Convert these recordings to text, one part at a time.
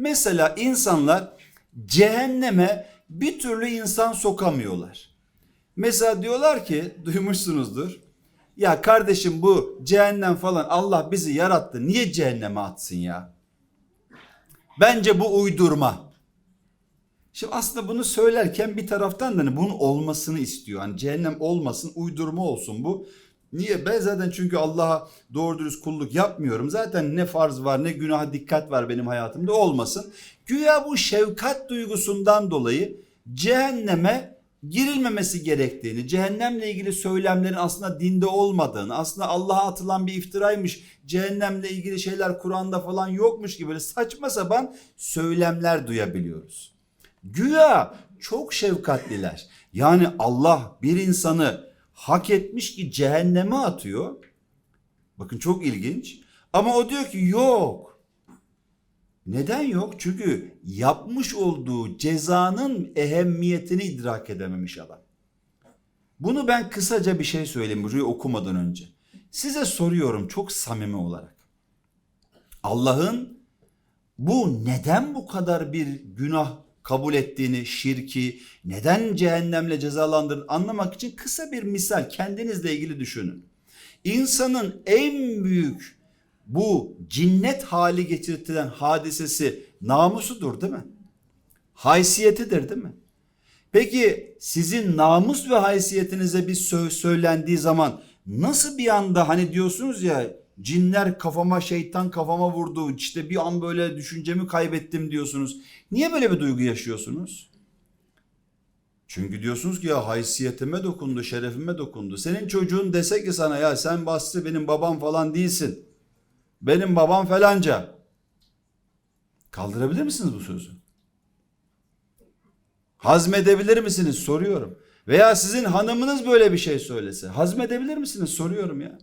Mesela insanlar cehenneme bir türlü insan sokamıyorlar. Mesela diyorlar ki duymuşsunuzdur. Ya kardeşim bu cehennem falan Allah bizi yarattı. Niye cehenneme atsın ya? Bence bu uydurma. Şimdi aslında bunu söylerken bir taraftan da hani bunun olmasını istiyor. Hani cehennem olmasın, uydurma olsun bu. Niye? Ben zaten çünkü Allah'a doğru dürüst kulluk yapmıyorum. Zaten ne farz var ne günaha dikkat var benim hayatımda olmasın. Güya bu şefkat duygusundan dolayı cehenneme girilmemesi gerektiğini, cehennemle ilgili söylemlerin aslında dinde olmadığını, aslında Allah'a atılan bir iftiraymış, cehennemle ilgili şeyler Kur'an'da falan yokmuş gibi böyle saçma sapan söylemler duyabiliyoruz. Güya çok şefkatliler. Yani Allah bir insanı hak etmiş ki cehenneme atıyor. Bakın çok ilginç. Ama o diyor ki yok. Neden yok? Çünkü yapmış olduğu cezanın ehemmiyetini idrak edememiş adam. Bunu ben kısaca bir şey söyleyeyim burayı okumadan önce. Size soruyorum çok samimi olarak. Allah'ın bu neden bu kadar bir günah kabul ettiğini, şirki, neden cehennemle cezalandırdığını anlamak için kısa bir misal kendinizle ilgili düşünün. İnsanın en büyük bu cinnet hali getirtilen hadisesi namusudur değil mi? Haysiyetidir değil mi? Peki sizin namus ve haysiyetinize bir söz söylendiği zaman nasıl bir anda hani diyorsunuz ya cinler kafama şeytan kafama vurdu işte bir an böyle düşüncemi kaybettim diyorsunuz. Niye böyle bir duygu yaşıyorsunuz? Çünkü diyorsunuz ki ya haysiyetime dokundu, şerefime dokundu. Senin çocuğun dese ki sana ya sen bastı benim babam falan değilsin. Benim babam falanca. Kaldırabilir misiniz bu sözü? Hazmedebilir misiniz soruyorum. Veya sizin hanımınız böyle bir şey söylese hazmedebilir misiniz soruyorum ya.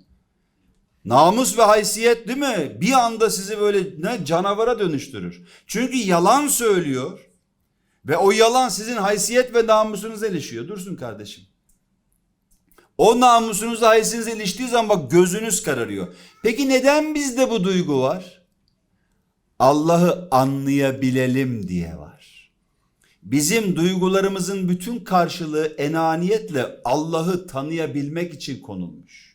Namus ve haysiyet değil mi? Bir anda sizi böyle ne canavara dönüştürür. Çünkü yalan söylüyor ve o yalan sizin haysiyet ve namusunuza ilişiyor. Dursun kardeşim. O namusunuza haysiyetinize iliştiği zaman bak gözünüz kararıyor. Peki neden bizde bu duygu var? Allah'ı anlayabilelim diye var. Bizim duygularımızın bütün karşılığı enaniyetle Allah'ı tanıyabilmek için konulmuş.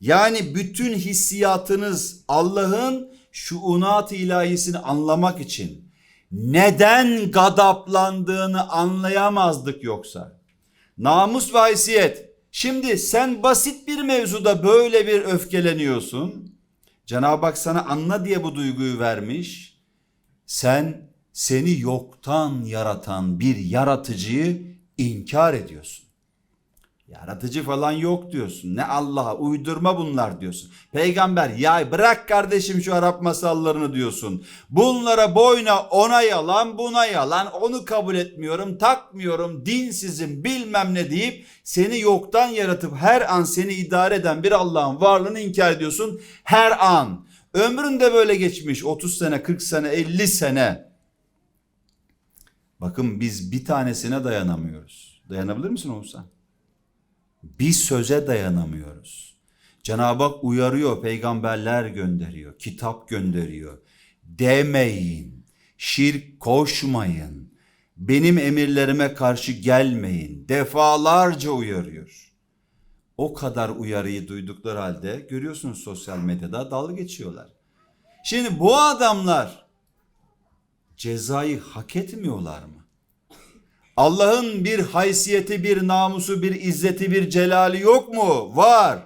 Yani bütün hissiyatınız Allah'ın şuunat ilahisini anlamak için neden gadaplandığını anlayamazdık yoksa. Namus ve haysiyet. Şimdi sen basit bir mevzuda böyle bir öfkeleniyorsun. Cenab-ı Hak sana anla diye bu duyguyu vermiş. Sen seni yoktan yaratan bir yaratıcıyı inkar ediyorsun. Yaratıcı falan yok diyorsun. Ne Allah'a uydurma bunlar diyorsun. Peygamber ya bırak kardeşim şu Arap masallarını diyorsun. Bunlara boyna ona yalan buna yalan onu kabul etmiyorum takmıyorum dinsizim bilmem ne deyip seni yoktan yaratıp her an seni idare eden bir Allah'ın varlığını inkar ediyorsun. Her an. Ömrün de böyle geçmiş 30 sene 40 sene 50 sene. Bakın biz bir tanesine dayanamıyoruz. Dayanabilir misin Oğuzhan? Bir söze dayanamıyoruz. Cenab-ı Hak uyarıyor, peygamberler gönderiyor, kitap gönderiyor. Demeyin, şirk koşmayın, benim emirlerime karşı gelmeyin. Defalarca uyarıyor. O kadar uyarıyı duydukları halde görüyorsunuz sosyal medyada dalga geçiyorlar. Şimdi bu adamlar cezayı hak etmiyorlar mı? Allah'ın bir haysiyeti, bir namusu, bir izzeti, bir celali yok mu? Var.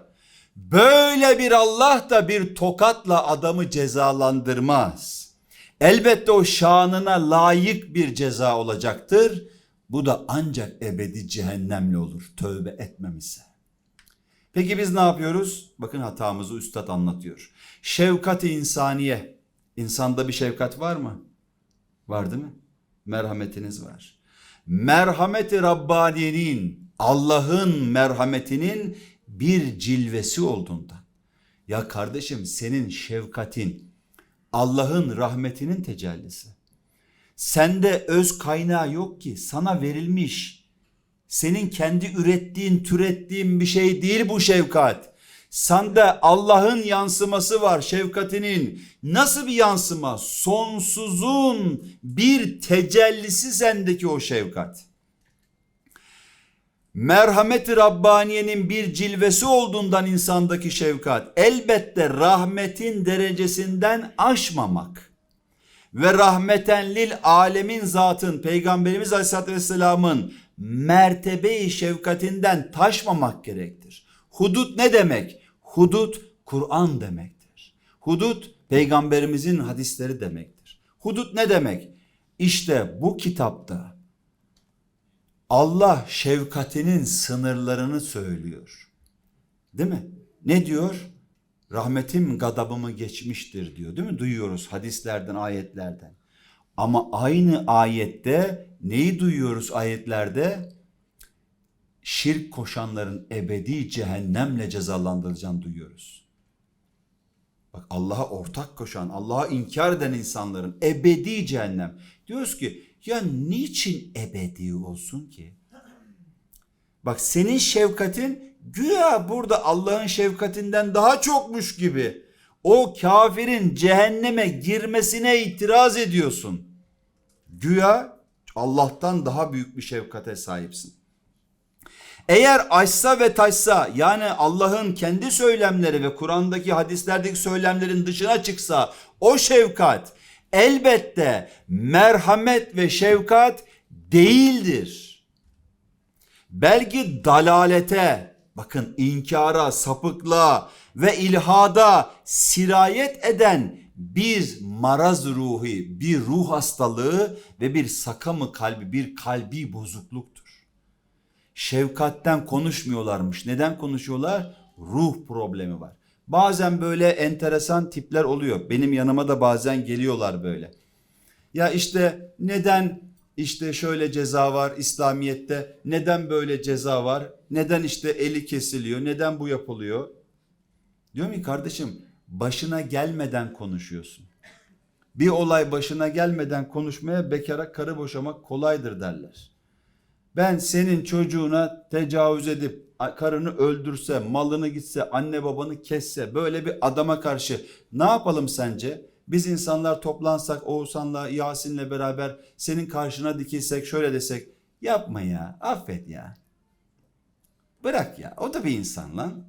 Böyle bir Allah da bir tokatla adamı cezalandırmaz. Elbette o şanına layık bir ceza olacaktır. Bu da ancak ebedi cehennemle olur tövbe etmemişse. Peki biz ne yapıyoruz? Bakın hatamızı üstad anlatıyor. Şefkat-i insaniye. İnsanda bir şefkat var mı? Var değil mi? Merhametiniz var merhameti Rabbani'nin Allah'ın merhametinin bir cilvesi olduğundan. Ya kardeşim senin şefkatin Allah'ın rahmetinin tecellisi. Sende öz kaynağı yok ki sana verilmiş. Senin kendi ürettiğin, türettiğin bir şey değil bu şefkat. Sende Allah'ın yansıması var şefkatinin. Nasıl bir yansıma? Sonsuzun bir tecellisi sendeki o şefkat. Merhameti Rabbaniye'nin bir cilvesi olduğundan insandaki şefkat elbette rahmetin derecesinden aşmamak ve rahmeten lil alemin zatın Peygamberimiz Aleyhisselatü Vesselam'ın mertebe-i şefkatinden taşmamak gerektir. Hudut ne demek? Hudut Kur'an demektir. Hudut Peygamberimizin hadisleri demektir. Hudut ne demek? İşte bu kitapta Allah şefkatinin sınırlarını söylüyor. Değil mi? Ne diyor? Rahmetim gadabımı geçmiştir diyor. Değil mi? Duyuyoruz hadislerden, ayetlerden. Ama aynı ayette neyi duyuyoruz ayetlerde? Şirk koşanların ebedi cehennemle cezalandırılacağını duyuyoruz. Bak Allah'a ortak koşan, Allah'a inkar eden insanların ebedi cehennem. Diyoruz ki ya niçin ebedi olsun ki? Bak senin şefkatin güya burada Allah'ın şefkatinden daha çokmuş gibi. O kafirin cehenneme girmesine itiraz ediyorsun. Güya Allah'tan daha büyük bir şefkate sahipsin. Eğer açsa ve taşsa yani Allah'ın kendi söylemleri ve Kur'an'daki hadislerdeki söylemlerin dışına çıksa o şefkat elbette merhamet ve şefkat değildir. Belki dalalete, bakın inkara, sapıklığa ve ilhada sirayet eden bir maraz ruhi, bir ruh hastalığı ve bir sakamı kalbi, bir kalbi bozukluktur. Şefkatten konuşmuyorlarmış. Neden konuşuyorlar? Ruh problemi var. Bazen böyle enteresan tipler oluyor. Benim yanıma da bazen geliyorlar böyle. Ya işte neden işte şöyle ceza var İslamiyet'te? Neden böyle ceza var? Neden işte eli kesiliyor? Neden bu yapılıyor? Diyor ki kardeşim başına gelmeden konuşuyorsun. Bir olay başına gelmeden konuşmaya bekara karı boşamak kolaydır derler. Ben senin çocuğuna tecavüz edip karını öldürse, malını gitse, anne babanı kesse böyle bir adama karşı ne yapalım sence? Biz insanlar toplansak Oğuzhan'la Yasin'le beraber senin karşına dikilsek şöyle desek yapma ya affet ya. Bırak ya o da bir insan lan.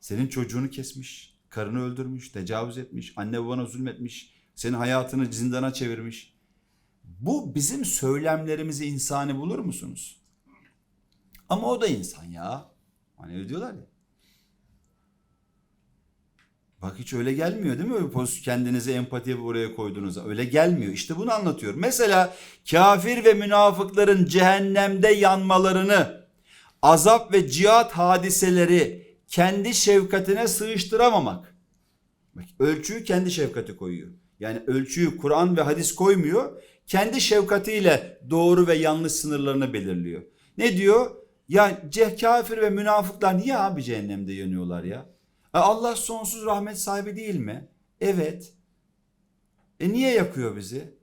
Senin çocuğunu kesmiş, karını öldürmüş, tecavüz etmiş, anne babana zulmetmiş, senin hayatını zindana çevirmiş. Bu bizim söylemlerimizi insani bulur musunuz? Ama o da insan ya. Hani öyle diyorlar ya. Bak hiç öyle gelmiyor değil mi? Kendinizi empatiye oraya koyduğunuzda. Öyle gelmiyor. İşte bunu anlatıyor. Mesela kafir ve münafıkların cehennemde yanmalarını, azap ve cihat hadiseleri kendi şefkatine sığıştıramamak. Bak, ölçüyü kendi şefkati koyuyor. Yani ölçüyü Kur'an ve hadis koymuyor. Kendi şefkatiyle doğru ve yanlış sınırlarını belirliyor. Ne diyor? Ya kafir ve münafıklar niye abi cehennemde yanıyorlar ya? E Allah sonsuz rahmet sahibi değil mi? Evet. E niye yakıyor bizi?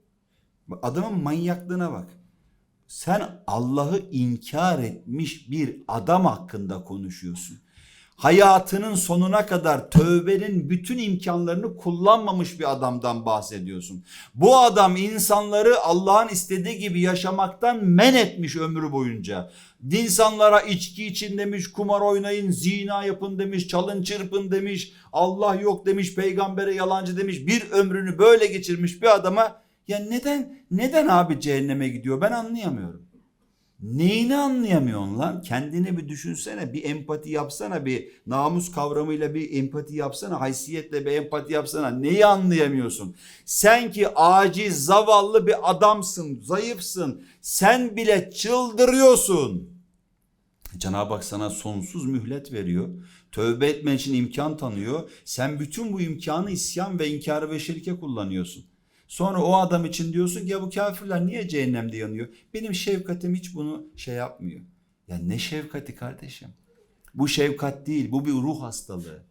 Adamın manyaklığına bak. Sen Allah'ı inkar etmiş bir adam hakkında konuşuyorsun hayatının sonuna kadar tövbenin bütün imkanlarını kullanmamış bir adamdan bahsediyorsun. Bu adam insanları Allah'ın istediği gibi yaşamaktan men etmiş ömrü boyunca. İnsanlara içki için demiş, kumar oynayın, zina yapın demiş, çalın çırpın demiş, Allah yok demiş, peygambere yalancı demiş. Bir ömrünü böyle geçirmiş bir adama ya neden neden abi cehenneme gidiyor ben anlayamıyorum. Neyini anlayamıyorsun lan? Kendini bir düşünsene, bir empati yapsana, bir namus kavramıyla bir empati yapsana, haysiyetle bir empati yapsana. Neyi anlayamıyorsun? Sen ki aciz, zavallı bir adamsın, zayıfsın. Sen bile çıldırıyorsun. Cenab-ı Hak sana sonsuz mühlet veriyor. Tövbe etmen için imkan tanıyor. Sen bütün bu imkanı isyan ve inkarı ve şirke kullanıyorsun. Sonra o adam için diyorsun ki ya bu kafirler niye cehennemde yanıyor? Benim şefkatim hiç bunu şey yapmıyor. Ya ne şefkati kardeşim? Bu şefkat değil, bu bir ruh hastalığı.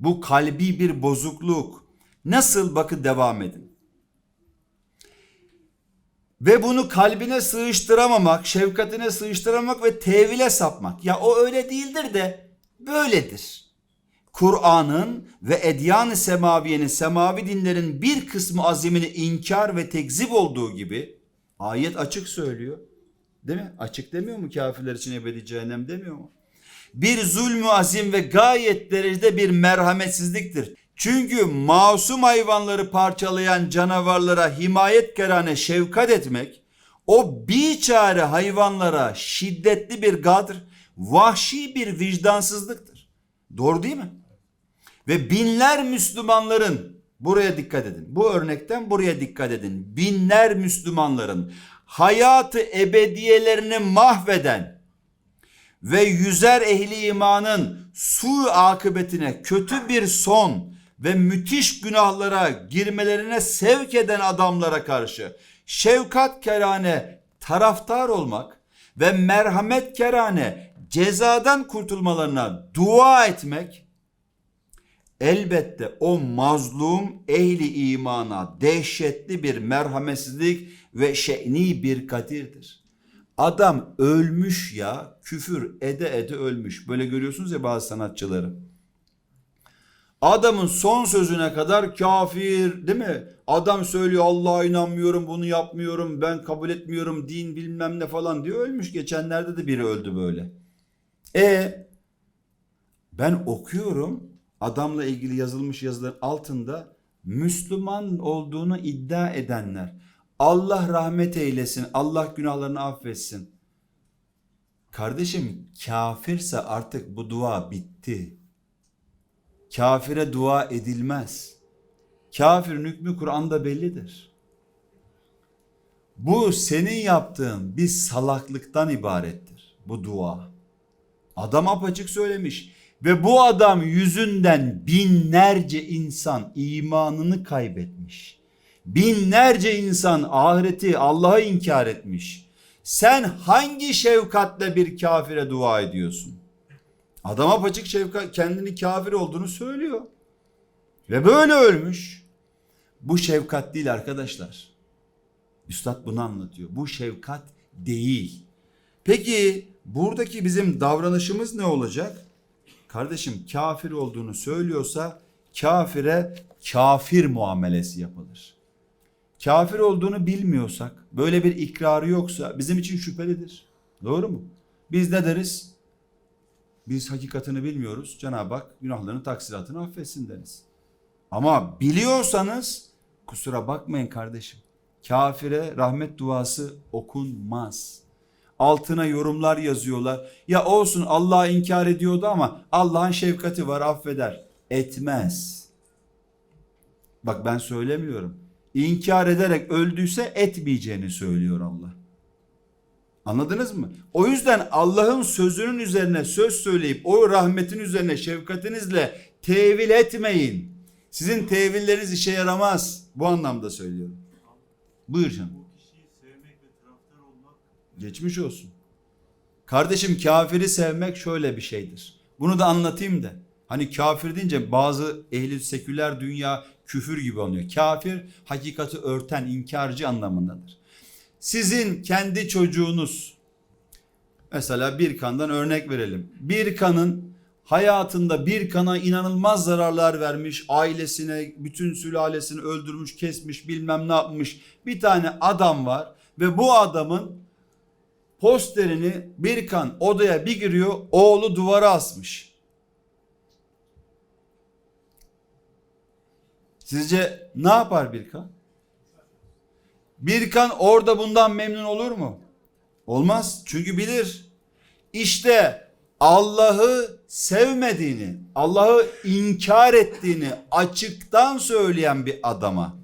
Bu kalbi bir bozukluk. Nasıl bakın devam edin. Ve bunu kalbine sığıştıramamak, şefkatine sığıştıramamak ve tevile sapmak. Ya o öyle değildir de böyledir. Kur'an'ın ve edyan-ı semaviyenin, semavi dinlerin bir kısmı azimini inkar ve tekzip olduğu gibi ayet açık söylüyor. Değil mi? Açık demiyor mu kafirler için ebedi cehennem demiyor mu? Bir zulmü azim ve gayet derecede bir merhametsizliktir. Çünkü masum hayvanları parçalayan canavarlara himayet kerane şefkat etmek o biçare hayvanlara şiddetli bir gadr, vahşi bir vicdansızlıktır. Doğru değil mi? Ve binler Müslümanların buraya dikkat edin. Bu örnekten buraya dikkat edin. Binler Müslümanların hayatı ebediyelerini mahveden ve yüzer ehli imanın su akıbetine kötü bir son ve müthiş günahlara girmelerine sevk eden adamlara karşı şefkat kerane taraftar olmak ve merhamet kerane cezadan kurtulmalarına dua etmek elbette o mazlum ehli imana dehşetli bir merhametsizlik ve şe'ni bir kadirdir. Adam ölmüş ya küfür ede ede ölmüş. Böyle görüyorsunuz ya bazı sanatçıları. Adamın son sözüne kadar kafir değil mi? Adam söylüyor Allah'a inanmıyorum bunu yapmıyorum ben kabul etmiyorum din bilmem ne falan diyor ölmüş. Geçenlerde de biri öldü böyle. E ben okuyorum adamla ilgili yazılmış yazıların altında Müslüman olduğunu iddia edenler Allah rahmet eylesin Allah günahlarını affetsin. Kardeşim kafirse artık bu dua bitti. Kafire dua edilmez. Kafirin hükmü Kur'an'da bellidir. Bu senin yaptığın bir salaklıktan ibarettir bu dua. Adam apaçık söylemiş ve bu adam yüzünden binlerce insan imanını kaybetmiş. Binlerce insan ahireti Allah'a inkar etmiş. Sen hangi şefkatle bir kafire dua ediyorsun? Adam apaçık şefkat kendini kafir olduğunu söylüyor. Ve böyle ölmüş. Bu şefkat değil arkadaşlar. Üstad bunu anlatıyor. Bu şefkat değil. Peki buradaki bizim davranışımız ne olacak? Kardeşim kafir olduğunu söylüyorsa kafire kafir muamelesi yapılır. Kafir olduğunu bilmiyorsak, böyle bir ikrarı yoksa bizim için şüphelidir. Doğru mu? Biz ne deriz? Biz hakikatini bilmiyoruz. Cenab-ı Hak günahlarını taksiratını affetsin deriz. Ama biliyorsanız kusura bakmayın kardeşim. Kafire rahmet duası okunmaz. Altına yorumlar yazıyorlar. Ya olsun Allah'a inkar ediyordu ama Allah'ın şefkati var affeder. Etmez. Bak ben söylemiyorum. İnkar ederek öldüyse etmeyeceğini söylüyor Allah. Anladınız mı? O yüzden Allah'ın sözünün üzerine söz söyleyip o rahmetin üzerine şefkatinizle tevil etmeyin. Sizin tevilleriniz işe yaramaz. Bu anlamda söylüyorum. Buyur canım. O kişiyi sevmek ve taraftar olmak Geçmiş olsun. Kardeşim kafiri sevmek şöyle bir şeydir. Bunu da anlatayım da. Hani kafir deyince bazı ehli seküler dünya küfür gibi anlıyor. Kafir hakikati örten, inkarcı anlamındadır. Sizin kendi çocuğunuz mesela bir kandan örnek verelim. Bir kanın hayatında bir kana inanılmaz zararlar vermiş, ailesine, bütün sülalesini öldürmüş, kesmiş, bilmem ne yapmış bir tane adam var ve bu adamın posterini bir kan odaya bir giriyor, oğlu duvara asmış. Sizce ne yapar bir kan? Bir kan orada bundan memnun olur mu? Olmaz. Çünkü bilir. İşte Allah'ı sevmediğini, Allah'ı inkar ettiğini açıktan söyleyen bir adama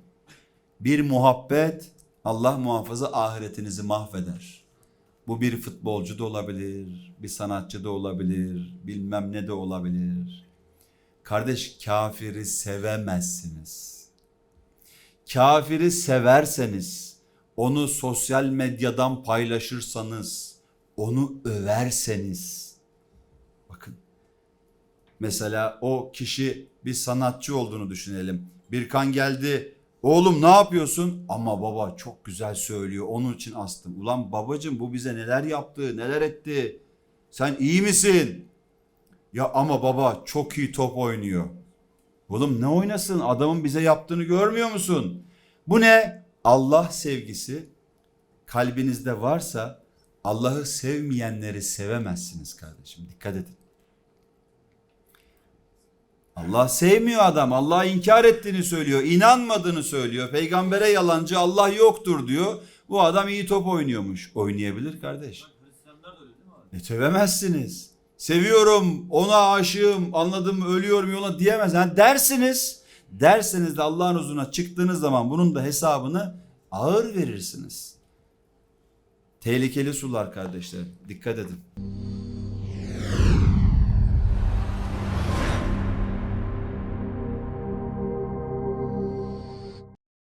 bir muhabbet Allah muhafaza ahiretinizi mahveder. Bu bir futbolcu da olabilir, bir sanatçı da olabilir, bilmem ne de olabilir. Kardeş kafiri sevemezsiniz. Kafiri severseniz, onu sosyal medyadan paylaşırsanız, onu överseniz, bakın mesela o kişi bir sanatçı olduğunu düşünelim. Bir kan geldi, oğlum ne yapıyorsun? Ama baba çok güzel söylüyor, onun için astım. Ulan babacım bu bize neler yaptı, neler etti? Sen iyi misin? Ya ama baba çok iyi top oynuyor. Oğlum ne oynasın? Adamın bize yaptığını görmüyor musun? Bu ne? Allah sevgisi kalbinizde varsa Allah'ı sevmeyenleri sevemezsiniz kardeşim. Dikkat edin. Allah sevmiyor adam. Allah'ı inkar ettiğini söylüyor. inanmadığını söylüyor. Peygambere yalancı Allah yoktur diyor. Bu adam iyi top oynuyormuş. Oynayabilir kardeş. E sövemezsiniz. Seviyorum, ona aşığım, anladım, ölüyorum yola diyemez. Yani dersiniz. Derseniz de Allah'ın huzuruna çıktığınız zaman bunun da hesabını ağır verirsiniz. Tehlikeli sular kardeşler. Dikkat edin.